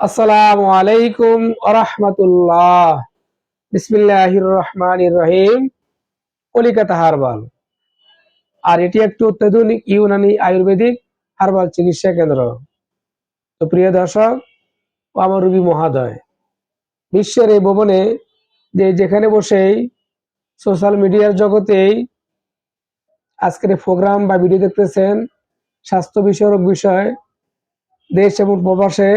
আসসালামু আলাইকুম আরহামতুল্লাহ বিসমিল্লাহির রহমানির রহিম কলিকাতা হারবাল। আর এটি একটি অত্যাধুনিক ইউনানি আয়ুর্বেদিক হারবাল চিকিৎসা কেন্দ্র। তো প্রিয় দর্শক, ও আমার রুগী মহাদয়, বিশ্বের এই ভবনে যে যেখানে বসেই সোশ্যাল মিডিয়ার জগতেই আজকের প্রোগ্রাম বা ভিডিও দেখতেছেন, স্বাস্থ্য বিষয়ক বিষয়, দেশ এবং প্রবাসে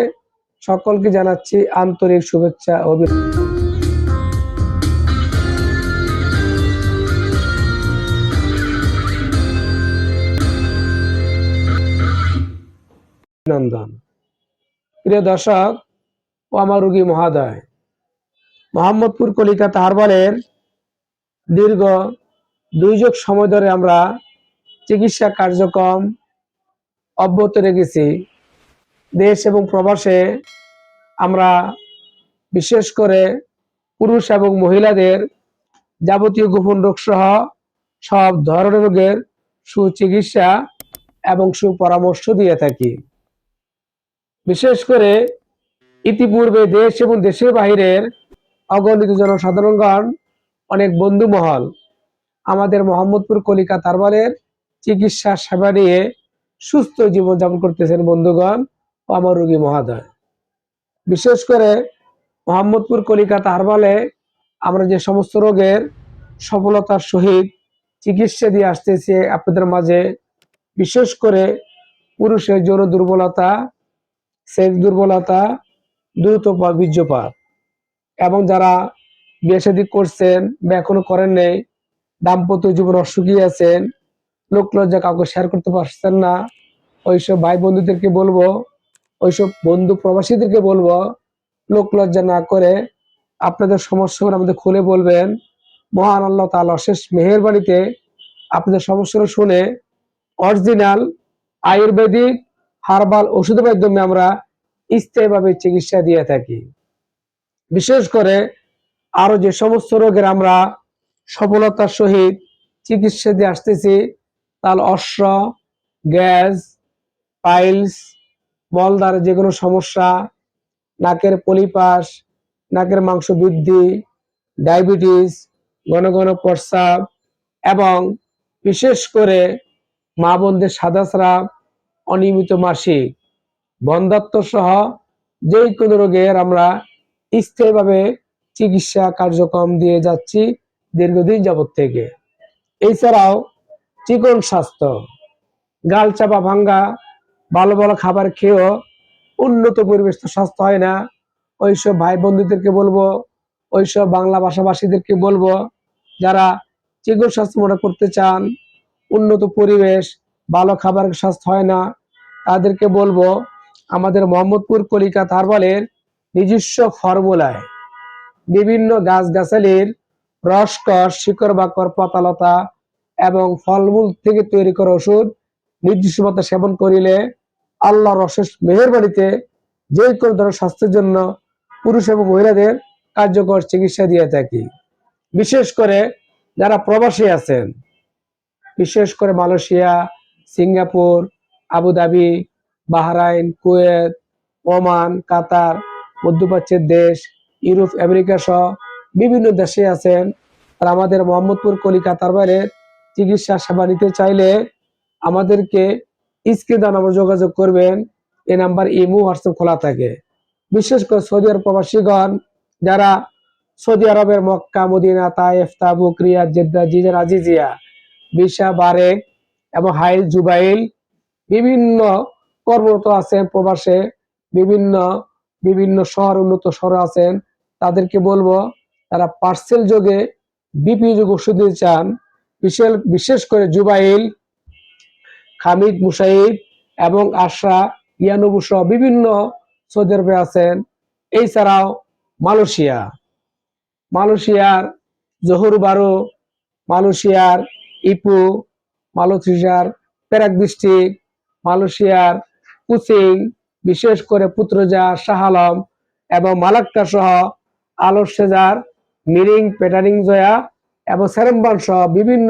সকলকে জানাচ্ছি আন্তরিক শুভেচ্ছা ও অভি- অভিনন্দন। প্রিয় দর্শক ও আমার রুগী মহাদয়, মোহাম্মদপুর কলিকাতা হারবালের দীর্ঘ দুই সময় ধরে আমরা চিকিৎসা কার্যক্রম অব্যাহত রেখেছি। দেশ এবং প্রবাসে আমরা বিশেষ করে পুরুষ এবং মহিলাদের যাবতীয় গোপন রোগ সহ সব ধরনের রোগের সুচিকিৎসা এবং সুপরামর্শ দিয়ে থাকি। বিশেষ করে ইতিপূর্বে দেশ এবং দেশের বাহিরের অগণিত জনসাধারণগণ অনেক বন্ধু মহল আমাদের মোহাম্মদপুর কলিকাতা তারবালের চিকিৎসা সেবা নিয়ে সুস্থ জীবনযাপন করতেছেন বন্ধুগণ। আমার রোগী মহাদয়। বিশেষ করে মোহাম্মদপুর কলিকাতা হারবালে আমরা যে সমস্ত রোগের সফলতার সহিত চিকিৎসা দিয়ে আসতেছি, আপনাদের মাঝে বিশেষ করে পুরুষের যৌন দুর্বলতা, সেক্স দুর্বলতা, দ্রুত বীর্যপাত। এবং যারা বিয়ে করছেন বা এখনও করেন নেই, দাম্পত্য জীবন অসুখী আছেন, লোক লজ্জা কাউকে শেয়ার করতে পারছেন না, ওইসব ভাই বন্ধুদেরকে বলব ওইসব বন্ধু প্রবাসীদেরকে বলব, লোক লজ্জা না করে আপনাদের সমস্যাগুলো আমাদের খুলে বলবেন। মহান আল্লাহ তাআলা অশেষ মেহেরবাড়িতে আপনাদের সমস্যাগুলো শুনে অরিজিনাল আয়ুর্বেদিক হার্বাল ওষুধের মাধ্যমে আমরা স্থায়ীভাবে চিকিৎসা দিয়ে থাকি। বিশেষ করে আরও যে সমস্ত রোগের আমরা সফলতার সহিত চিকিৎসা দিয়ে আসতেছি তার অশ্ব গ্যাস, পাইলস মলদার যে কোনো সমস্যা, নাকের পলিপাস, নাকের মাংস বৃদ্ধি, ডায়াবেটিস, ঘন ঘন প্রস্রাব এবং বিশেষ করে মা বোনদের সাদা স্রাব, অনিয়মিত মাসিক বন্ধাত্ম সহ যে কোনো রোগের আমরা স্থায়ীভাবে চিকিৎসা কার্যক্রম দিয়ে যাচ্ছি দীর্ঘদিন যাবত থেকে। এছাড়াও চিকন স্বাস্থ্য গাল চাপা ভাঙ্গা ভালো ভালো খাবার খেয়েও উন্নত পরিবেশ তো স্বাস্থ্য হয় না। ওইসব ভাই বন্ধুদেরকে বলব, ওইসব বাংলা ভাষাভাষীদেরকে বলব, যারা চিকন স্বাস্থ্য মনে করতে চান, উন্নত পরিবেশ, ভালো খাবার স্বাস্থ্য হয় না, তাদেরকে বলব, আমাদের মোহাম্মদপুর কলিকাতা হারবালের নিজস্ব ফর্মুলায় বিভিন্ন গাছগাছালির রসকস শিকড় বাকর পাতালতা এবং ফলমূল থেকে তৈরি করা ওষুধ নির্দিষ্ট মতো সেবন করিলে আল্লাহর অশেষ মেহেরবাড়িতে যে কোনো ধরনের স্বাস্থ্যের জন্য পুরুষ এবং মহিলাদের কার্যকর চিকিৎসা দিয়ে থাকি। বিশেষ করে যারা প্রবাসী আছেন, বিশেষ করে Malaysia, Singapore, Abu Dhabi, Bahrain, Kuwait, Oman, Qatar, মধ্যপ্রাচ্যের দেশ, ইউরোপ, আমেরিকা সহ বিভিন্ন দেশে আছেন আর আমাদের মোহাম্মদপুর কলিকাতার বাইরে চিকিৎসা সেবা নিতে চাইলে আমাদেরকে স্ক্রিনে নাম্বার যোগাযোগ করবেন। এই নাম্বার ইমো, হোয়াটসঅ্যাপ খোলা থাকে। বিশেষ করে সৌদি আরব প্রবাসীগণ, যারা সৌদি আরবের Mecca, Medina Taif Tabuk, Riyadh, Jeddah, জিজার, Aziziyah, Bisha, বারেক এবং হাইল, জুবাইল বিভিন্ন কর্মরত আছেন, প্রবাসে বিভিন্ন বিভিন্ন শহর, উন্নত শহর আছেন। তাদেরকে বলব, তারা পার্সেল যোগে বিপি যোগ ওষুধ চান। বিশেষ বিশেষ করে জুবাইল খামিদ মুসাইদ এবং আশরা, ইয়ানুবু সহ বিভিন্ন সৌদি আরবে আছেন। এছাড়াও মালয়েশিয়া। মালয়েশিয়ার জহুর বারো, মালয়েশিয়ার ইপু, মালয়েশিয়ার পেরাক ডিস্ট্রিক্ট, মালয়েশিয়ার কুচিং বিশেষ করে পুত্রজা শাহ আলম এবং মালাক্কা সহ আলোর সেজার, মিরিং, পেটারিং জয়া এবং সেরেম্বান সহ বিভিন্ন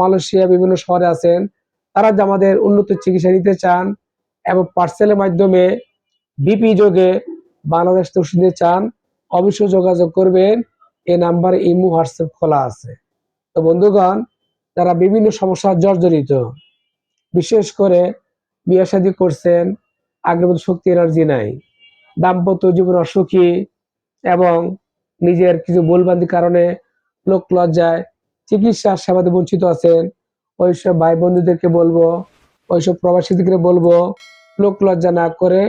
মালয়েশিয়া বিভিন্ন শহরে আছেন। তারা যে আমাদের উন্নত চিকিৎসা নিতে চান এবং পার্সেলের মাধ্যমে বিপি যোগে বাংলাদেশ থেকে চান, অবশ্যই যোগাযোগ করবেন। এই নাম্বারে ইমো, হোয়াটসঅ্যাপ খোলা আছে। তো বন্ধুগণ, যারা বিভিন্ন সমস্যা জর্জরিত, বিশেষ করে বিয়ে শাদী করছেন আগের মতো শক্তি এনার্জি নাই, দাম্পত্য জীবন অসুখী এবং নিজের কিছু ভুলবান্দির কারণে লোক লজ্জায় চিকিৎসা সেবাতে বঞ্চিত আছেন ওইসব ভাই বন্ধুদেরকে বলব, ওইসব প্রবাসীদেরকে বলব, লোক লজ্জা না করে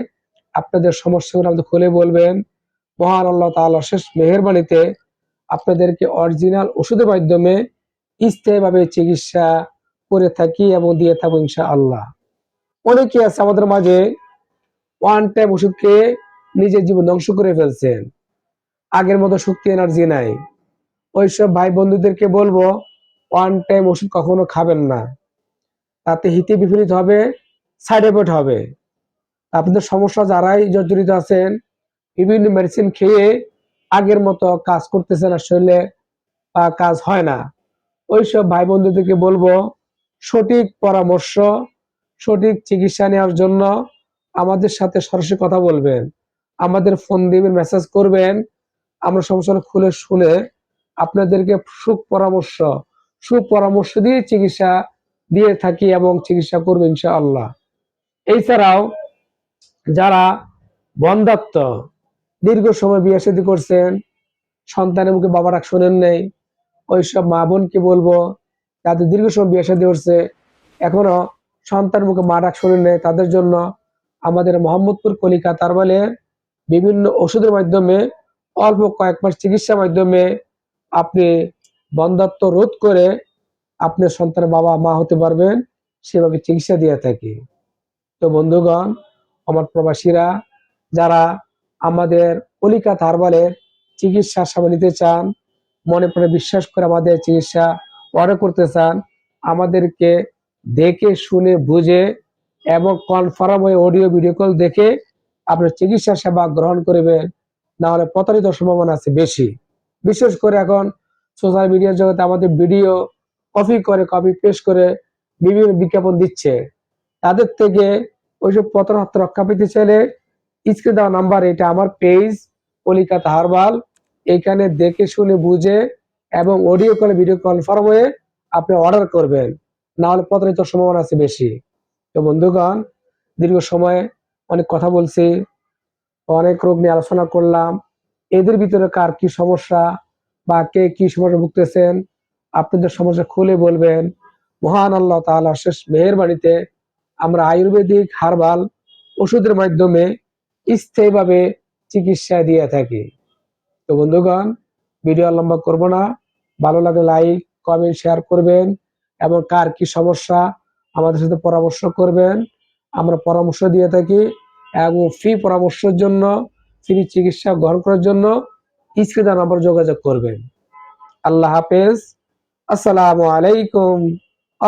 আপনাদের সমস্যাগুলো আমাদের খুলে বলবেন। মহান আল্লাহ তাআলা শেষ মেহেরবানিতে আপনাদেরকে অরিজিনাল ওষুধের মাধ্যমে স্থায়ীভাবে চিকিৎসা করে থাকি এবং দিয়ে থাকব ইনশা আল্লাহ অনেকে আছে আমাদের মাঝে ওয়ান টাইম ওষুধ খেয়ে নিজের জীবন ধ্বংস করে ফেলছেন। আগের মতো শক্তি এনার্জি নাই। ওইসব ভাই বন্ধুদেরকে বলব ওয়ান টাইম ওষুধ কখনো খাবেন না। তাতে হিতে বিপরীত হবে সাইড এফেক্ট হবে। আপনাদের সমস্যা যারাই জর্জরিত আছেন, বিভিন্ন মেডিসিন খেয়ে আগের মতো কাজ করতেছে না শরীরে, বা কাজ হয় না। ওইসব ভাই বন্ধুদেরকে বলব, সঠিক পরামর্শ, সঠিক চিকিৎসা নেওয়ার জন্য আমাদের সাথে সরাসরি কথা বলবেন। আমাদের ফোন দিবেন মেসেজ করবেন। আমরা সমস্যা খুলে শুনে আপনাদেরকে সুখ পরামর্শ সুপরামর্শ দিয়ে চিকিৎসা দিয়ে থাকি এবং চিকিৎসা করবে ইনশাআল্লাহ। এছাড়াও যারা বন্ধাত্ম, দীর্ঘ সময় বিয়ে শাদী করছেন, সন্তানের মুখে বাবা ডাক শোনেন নেই, ওইসব মা বোনকে বলব যাদের দীর্ঘ সময় বিয়ে শাদী করছে এখনও সন্তান মুখে মা ডাক শোনেন নেই, তাদের জন্য আমাদের মোহাম্মদপুর কলিকা তারবালে বিভিন্ন ওষুধের মাধ্যমে অল্প কয়েক মাস চিকিৎসার মাধ্যমে আপনি বন্ধাত্ম রোধ করে আপনার সন্তানের বাবা মা হতে পারবেন, সেভাবে চিকিৎসা দিয়ে থাকি। তো বন্ধুগণ, আমার প্রবাসীরা, যারা আমাদের কলিকা হারবালের চিকিৎসা সেবা নিতে চান, মনে প্রাণে বিশ্বাস করে আমাদের চিকিৎসা অর্ডার করতে চান, আমাদেরকে দেখে, শুনে, বুঝে এবং কনফার্ম হয়ে অডিও ভিডিও কল দেখে আপনার চিকিৎসা সেবা গ্রহণ করবেন। না হলে প্রতারিত সম্ভাবনা আছে বেশি। বিশেষ করে এখন সোশ্যাল মিডিয়ার জগতে আমাদের ভিডিও কপি করে কপি পেস্ট করে বিভিন্ন বিজ্ঞাপন দিচ্ছে। তাদের থেকে ওইসব প্রতারণা রক্ষা পেতে চাইলে স্ক্রিনে দেওয়া নাম্বার, এটা আমার পেজ কলিকাতা হারবাল। এখানে দেখে শুনে বুঝে এবং অডিও কলে ভিডিও কনফার্ম হয়ে আপনি অর্ডার করবেন। না হলে প্রতারিত সম্ভাবনা আছে বেশি। তো বন্ধুগণ, দীর্ঘ সময় অনেক কথা বলছি, অনেক রোগ নিয়ে আলোচনা করলাম। এদের ভিতরে কার কি সমস্যা? বা কে কি সমস্যা ভুগতেছেন, আপনাদের সমস্যা খুলে বলবেন। মহান আল্লাহ তাআলা শেষ মেহেরবাড়িতে আমরা আয়ুর্বেদিক হারবাল ওষুধের মাধ্যমে স্থায়ীভাবে চিকিৎসা দিয়ে থাকি। তো বন্ধুগণ, ভিডিও লম্বা করব না। ভালো লাগে লাইক, কমেন্ট, শেয়ার করবেন এবং কার কি সমস্যা আমাদের সাথে পরামর্শ করবেন। আমরা পরামর্শ দিয়ে থাকি এবং ফ্রি পরামর্শের জন্য, ফ্রি চিকিৎসা গ্রহণ করার জন্য স্ক্রিনে নাম্বার যোগাযোগ করবেন। আল্লাহ হাফেজ। আসসালামু আলাইকুম আ